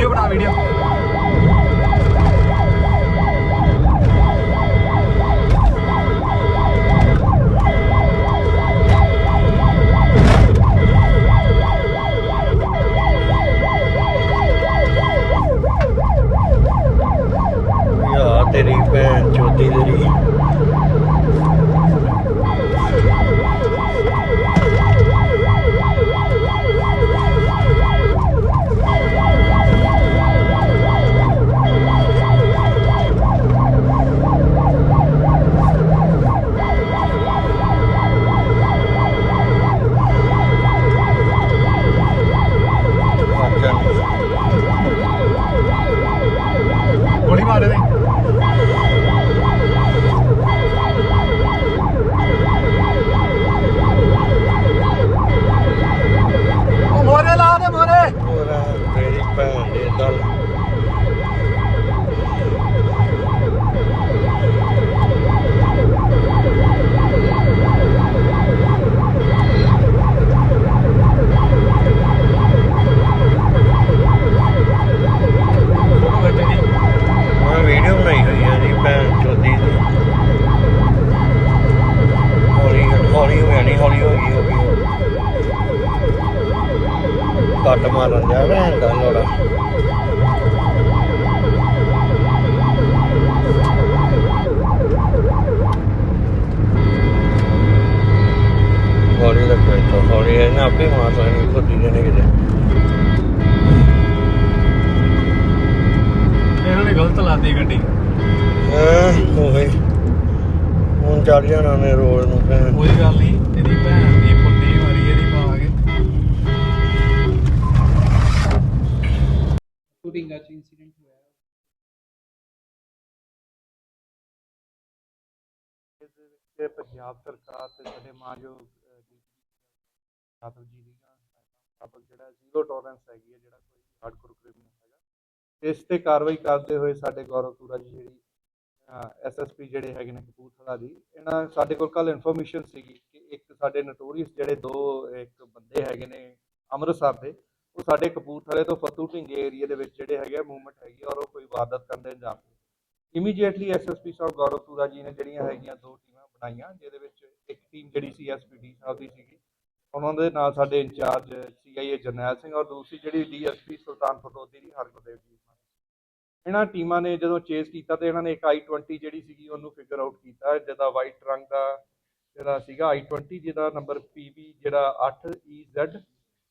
不要拍视频。ਆਪੇ ਮਾਰ ਲੈਣੀ ਖੁੱਦੀ ਦੇ ਨੇ ਕਿਤੇ। ਇਹਨਾਂ ਨੇ ਗਲਤ ਲਾਤੀ ਗੱਡੀ। ਹਾਂ ਹੋਏ ਹੁਣ ਚੜ ਜਾਣਾ ਨੇ ਰੋਡ ਨੂੰ ਭੈਣ। ਕੋਈ ਗੱਲ ਨਹੀਂ ਇਹਦੀ ਭੈਣ ਦੀ ਸ਼ੂਟਿੰਗ ਅੱਜ ਇਨਸੀਡੈਂਟ ਹੋਇਆ ਤੇ ਪੰਜਾਬ ਸਰਕਾਰ ਤੇ ਸਾਡੇ ਮਾਨਯੋਗ ਯਾਦਵ ਜੀ ਦੀ ਮੁਤਾਬਕ ਜਿਹੜਾ ਜ਼ੀਰੋ ਟੋਲਰੈਂਸ ਹੈਗੀ ਹੈ, ਜਿਹੜਾ ਕੋਈ ਹਾਰਡਕੋਰ ਕ੍ਰਿਮੀਨਲ ਹੈਗਾ, ਇਸ ਤੇ ਕਾਰਵਾਈ ਕਰਦੇ ਹੋਏ ਸਾਡੇ ਗੌਰਵ ਤੁਰਾ ਜੀ ਜਿਹੜੀ ਐਸਐਸਪੀ ਜਿਹੜੇ ਹੈਗੇ ਨੇ ਕਪੂਰਥਲਾ ਦੀ, ਇਹਨਾਂ ਸਾਡੇ ਕੋਲ ਕੱਲ ਇਨਫੋਰਮੇਸ਼ਨ ਸੀਗੀ ਕਿ ਇੱਕ ਸਾਡੇ ਨੋਟੋਰੀਅਸ ਜਿਹੜੇ ਦੋ, ਇੱਕ ਬੰਦੇ ਹੈਗੇ ਨੇ ਅੰਮ੍ਰਿਤਸਰ ਦੇ ਉਹ ਸਾਡੇ ਕਪੂਰਥਲੇ ਤੋਂ ਫਤੂ ਢਿੰਗੇ ਏਰੀਆ ਦੇ ਵਿੱਚ ਜਿਹੜੇ ਹੈਗੇ ਮੂਵਮੈਂਟ ਹੈਗੀ ਔਰ ਉਹ ਕੋਈ ਵਾਰਦਾਤ ਕਰਨ ਦੇ ਅੰਜਾਮ ਇਮੀਡੀਏਟਲੀ ਐਸਐਸਪੀ ਸਾਹਿਬ ਗੌਰਵ ਤੁਰਾ ਜੀ ਨੇ ਜਿਹੜੀਆਂ ਹੈਗੀਆਂ ਦੋ ਟੀਮਾਂ ਬਣਾਈਆਂ, ਜਿਹਦੇ ਵਿੱਚ ਇੱਕ ਟੀਮ ਜਿਹੜੀ ਸੀ ਐਸਪੀਡੀ ਸਾਹਿਬ ਦੀ ਸੀਗੀ। ਉਹਨਾਂ ਦੇ ਨਾਲ ਸਾਡੇ ਇੰਚਾਰਜ ਸੀਆਈਏ ਜਰਨੈਲ ਸਿੰਘ ਔਰ ਦੂਸਰੀ ਜਿਹੜੀ ਡੀਐਸਪੀ ਸੁਲਤਾਨਪੁਰ ਲੋਧੀ ਦੀ ਹਰਗੁਰਦੇਵ ਜੀ ਇਹਨਾਂ ਟੀਮਾਂ ਨੇ ਜਦੋਂ ਚੇਸ ਕੀਤਾ ਤੇ ਇਹਨਾਂ ਨੇ ਇੱਕ i20 ਜਿਹੜੀ ਸੀਗੀ ਉਹਨੂੰ ਫਿਗਰ ਆਊਟ ਕੀਤਾ, ਜਿਹਦਾ ਵਾਈਟ ਰੰਗ ਦਾ ਜਿਹੜਾ ਸੀਗਾ i20 ਜਿਹਦਾ ਨੰਬਰ PB ਜਿਹੜਾ 8EZ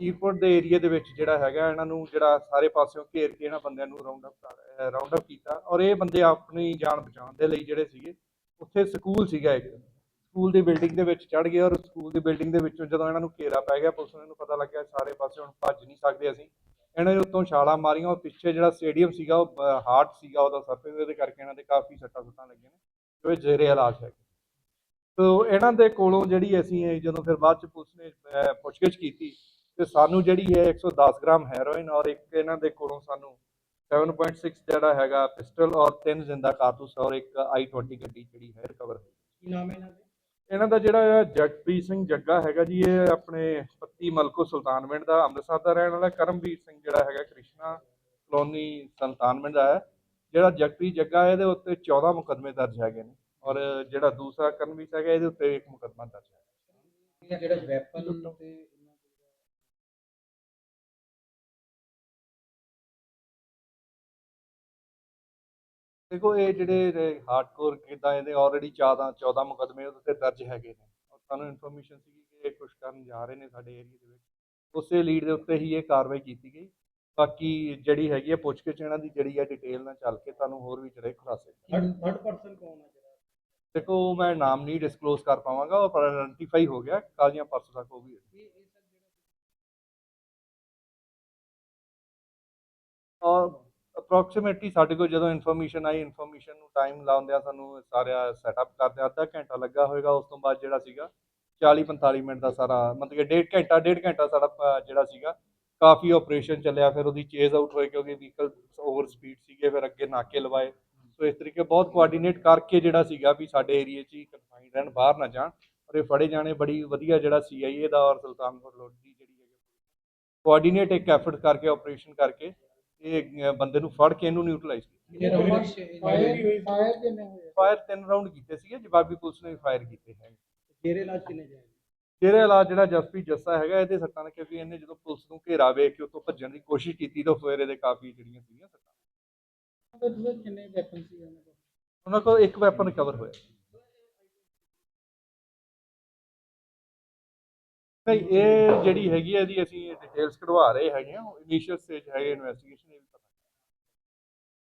ਏਅਰਪੋਰਟ ਦੇ ਏਰੀਆ ਦੇ ਵਿੱਚ ਜਿਹੜਾ ਹੈਗਾ, ਇਹਨਾਂ ਨੂੰ ਜਿਹੜਾ ਸਾਰੇ ਪਾਸਿਓਂ ਘੇਰ ਕੇ ਇਹਨਾਂ ਬੰਦਿਆਂ ਨੂੰ ਰਾਉਂਡ ਅਪ ਰਾਉਂਡ ਅਪ ਕੀਤਾ ਔਰ ਇਹ ਬੰਦੇ ਆਪਣੀ ਜਾਨ ਬਚਾਉਣ ਦੇ ਲਈ ਜਿਹੜੇ ਸੀਗੇ, ਉੱਥੇ ਸਕੂਲ ਸੀਗਾ ਇੱਕ। ਸਕੂਲ ਦੀ ਬਿਲਡਿੰਗ ਦੇ ਵਿੱਚ ਚੜ ਗਏ ਔਰ ਸਕੂਲ ਦੀ ਬਿਲਡਿੰਗ ਦੇ ਵਿੱਚੋਂ ਜਦੋਂ ਇਹਨਾਂ ਨੂੰ ਘੇਰਾ ਪੈ ਗਿਆ, ਪੁਲਿਸ ਨੂੰ ਪਤਾ ਲੱਗਿਆ ਸਾਰੇ ਪਾਸੇ ਹੁਣ ਭੱਜ ਨਹੀਂ ਸਕਦੇ ਅਸੀਂ। ਇਹਨਾਂ ਨੇ ਉੱਤੋਂ ਛਾਲਾਂ ਮਾਰੀਆਂ ਔਰ ਪਿੱਛੇ ਜਿਹੜਾ ਸਟੇਡੀਅਮ ਸੀਗਾ, ਉਹ ਹਾਰਟ ਸੀਗਾ ਉਹਦਾ ਸਰਫੇਸ ਉਹਦੇ ਕਰਕੇ ਇਹਨਾਂ ਦੇ ਕਾਫੀ ਸੱਟਾਂ ਸੁੱਟਾਂ ਲੱਗੀਆਂ ਨੇ, ਜੋ ਇਹ ਜ਼ੇਰੇ ਇਲਾਜ ਹੈ ਤੋ ਇਹਨਾਂ ਦੇ ਕੋਲੋਂ ਜਿਹੜੀ ਅਸੀਂ ਜਦੋਂ ਫਿਰ ਬਾਅਦ ਚ ਪੁਲਿਸ ਨੇ ਪੁੱਛਗਿੱਛ ਕੀਤੀ ਤੇ ਸਾਨੂੰ ਜਿਹੜੀ ਹੈ 110 ਗ੍ਰਾਮ ਹੈਰੋਇਨ ਔਰ ਇੱਕ ਇਹਨਾਂ ਦੇ ਕੋਲੋਂ ਸਾਨੂੰ 7.6 ਜਿਹੜਾ ਹੈਗਾ ਪਿਸਟਲ ਔਰ ਤਿੰਨ ਜ਼ਿੰਦਾ ਕਾਰਤੂਸ ਔਰ ਇੱਕ i20 ਗੱਡੀ ਜਿਹੜੀ ਹੈ ਰਿਕਵਰ ਹੋਈ। ਕੀ ਨਾਮ ਹੈ ਇਹਨਾਂ ਦਾ? ਇਹਨਾਂ ਦਾ ਜਿਹੜਾ ਜਗਪ੍ਰੀਤ ਸਿੰਘ ਜੱਗਾ ਹੈਗਾ ਜੀ ਇਹ ਆਪਣੇ ਪੱਤੀ ਮਲਕੋ ਸੁਲਤਾਨਵਿੰਡ ਦਾ ਅੰਮ੍ਰਿਤਸਰ ਦਾ ਰਹਿਣ ਵਾਲਾ ਕਰਮਵੀਰ ਸਿੰਘ ਜਿਹੜਾ ਹੈਗਾ ਕ੍ਰਿਸ਼ਨਾ ਕਲੋਨੀ ਸੁਲਤਾਨਵਿੰਡ ਦਾ ਹੈ। ਜਿਹੜਾ ਜਗਪ੍ਰੀਤ ਜੱਗਾ ਹੈ ਇਹਦੇ ਉੱਤੇ 14 ਮੁਕੱਦਮੇ ਦਰਜ ਹੈਗੇ ਨੇ ਔਰ ਜਿਹੜਾ ਦੂਸਰਾ ਕਰਮਵੀਰ ਹੈਗਾ ਇਹਦੇ ਉੱਤੇ ਇੱਕ ਮੁਕੱਦਮਾ ਦਰਜ ਹੈ। ਜਿਹੜਾ ਵੈਪਨ ਤੇ ਦੇਖੋ ਇਹ ਜਿਹੜੇ ਹਾਰਡਕੋਰ ਕਿਦਾਂ ਇਹਦੇ ਆਲਰੇਡੀ 14 14 ਮੁਕੱਦਮੇ ਉਹਦੇ ਤੇ ਦਰਜ ਹੈਗੇ ਨੇ। ਔਰ ਸਾਨੂੰ ਇਨਫੋਰਮੇਸ਼ਨ ਸੀ ਕਿ ਇਹ ਕੁਝ ਕਰਨ ਜਾ ਰਹੇ ਨੇ ਸਾਡੇ ਏਰੀਆ ਦੇ ਵਿੱਚ। ਉਸੇ ਲੀਡ ਦੇ ਉੱਤੇ ਹੀ ਇਹ ਕਾਰਵਾਈ ਕੀਤੀ ਗਈ। ਬਾਕੀ ਜਿਹੜੀ ਹੈਗੀ ਹੈ ਪੁੱਛਗਿੱਛ ਇਹਨਾਂ ਦੀ ਜਿਹੜੀ ਹੈ ਡਿਟੇਲ ਨਾਲ ਚੱਲ ਕੇ ਤੁਹਾਨੂੰ ਹੋਰ ਵੀ ਜਿਹੜੇ ਖੁਲਾਸੇ ਥਰਡ ਪਰਸਨ ਕੌਣ ਹੈ ਜਿਹੜਾ? ਦੇਖੋ ਮੈਂ ਨਾਮ ਨਹੀਂ ਡਿਸਕਲੋਜ਼ ਕਰ ਪਾਵਾਂਗਾ ਉਹ ਪਰ ਆਇਡੈਂਟੀਫਾਈ ਹੋ ਗਿਆ ਕੱਲ੍ਹ ਜਾਂ ਪਰਸੋਂ ਤੱਕ ਉਹ ਵੀ ਔਰ ਅਪਰੋਕਸੀਮੇਟਲੀ ਸਾਡੇ ਕੋਲ ਜਦੋਂ ਇਨਫੋਰਮੇਸ਼ਨ ਆਈ ਇਨਫੋਰਮੇਸ਼ਨ ਨੂੰ ਟਾਈਮ ਲਾਉਂਦਿਆਂ ਸਾਨੂੰ ਸਾਰਾ ਸੈਟਅਪ ਕਰਦਿਆਂ ਅੱਧਾ ਘੰਟਾ ਲੱਗਾ ਹੋਵੇਗਾ ਉਸ ਤੋਂ ਬਾਅਦ ਜਿਹੜਾ ਸੀਗਾ 40 45 ਮਿੰਟ ਦਾ ਸਾਰਾ ਮਤਲਬ ਕਿ ਡੇਢ ਘੰਟਾ ਡੇਢ ਘੰਟਾ ਸਾਡਾ ਜਿਹੜਾ ਸੀਗਾ, ਕਾਫੀ ਆਪਰੇਸ਼ਨ ਚੱਲਿਆ, ਫਿਰ ਉਹਦੀ ਚੇਜ਼ ਆਊਟ ਹੋਏ ਕਿਉਂਕਿ ਵਹੀਕਲ ਓਵਰ ਸਪੀਡ ਸੀਗੇ, ਫਿਰ ਅੱਗੇ ਨਾਕੇ ਲਵਾਏ। ਸੋ ਇਸ ਤਰੀਕੇ ਬਹੁਤ ਕੋਆਰਡੀਨੇਟ ਕਰਕੇ ਜਿਹੜਾ ਸੀਗਾ ਵੀ ਸਾਡੇ ਏਰੀਆ 'ਚ ਹੀ ਕਨਫਾਈਨ ਰਹਿਣ, ਬਾਹਰ ਨਾ ਜਾਣ ਔਰ ਇਹ ਫੜੇ ਜਾਣੇ। ਬੜੀ ਵਧੀਆ ਜਿਹੜਾ ਸੀਆਈਏ ਦਾ ਔਰ ਸੁਲਤਾਨਪੁਰ ਲੋਧੀ ਦੀ ਜਿਹੜੀ ਹੈਗੀ ਕੋਆਰਡੀਨੇਟ ਇੱਕ ਐਫਰਟ ਕਰਕੇ ਆਪਰੇਸ਼ਨ ਕਰਕੇ ਇਹ ਬੰਦੇ ਨੂੰ ਫੜ ਕੇ ਇਹਨੂੰ ਨਿਊਟਰਲਾਈਜ਼ ਕੀਤਾ। ਫਾਇਰ ਫਾਇਰ ਕਿੰਨੇ ਹੋਏ? ਫਾਇਰ ਤਿੰਨ ਰਾਉਂਡ ਕੀਤੇ ਸੀਗੇ ਜਵਾਬੀ ਪੁਲਿਸ ਨੇ ਵੀ ਫਾਇਰ ਕੀਤੇ ਹੈ ਜੇਰੇ ਇਲਾਜ ਕਿੰਨੇ ਜਾਏ? ਤੇਰੇ ਇਲਾਜ ਜਿਹੜਾ ਜਸਪ੍ਰੀਤ ਜੱਸਾ ਹੈਗਾ ਇਹਦੇ ਸੱਟਾਂ ਨੇ ਕਿਉਂਕਿ ਇਹਨੇ ਜਦੋਂ ਪੁਲਿਸ ਨੂੰ ਘੇਰਾ ਵੇਖ ਕੇ ਉਤੋਂ ਭੱਜਣ ਦੀ ਕੋਸ਼ਿਸ਼ ਕੀਤੀ ਤਾਂ ਫਿਰ ਇਹਦੇ ਕਾਫੀ ਜਿਹੜੀਆਂ ਸੀਗੀਆਂ ਸੱਟਾਂ। ਉਹਦੇ ਕਿੰਨੇ ਵੈਪਨ ਸੀ ਉਹਨਾਂ ਕੋਲ? ਉਹਨਾਂ ਕੋਲ ਇੱਕ ਵੈਪਨ ਰਿਕਵਰ ਹੋਇਆ। ਨਹੀਂ ਇਹ ਜਿਹੜੀ ਹੈਗੀ ਹੈ ਇਹਦੀ ਅਸੀਂ ਡਿਟੇਲਸ ਕਢਵਾ ਰਹੇ ਹੈਗੇ ਆ ਇਨੀਸ਼ੀਅਲ ਸਟੇਜ ਹੈਗੇ ਇਨਵੈਸਟੀਗੇਸ਼ਨ ਇਹ ਵੀ ਪਤਾ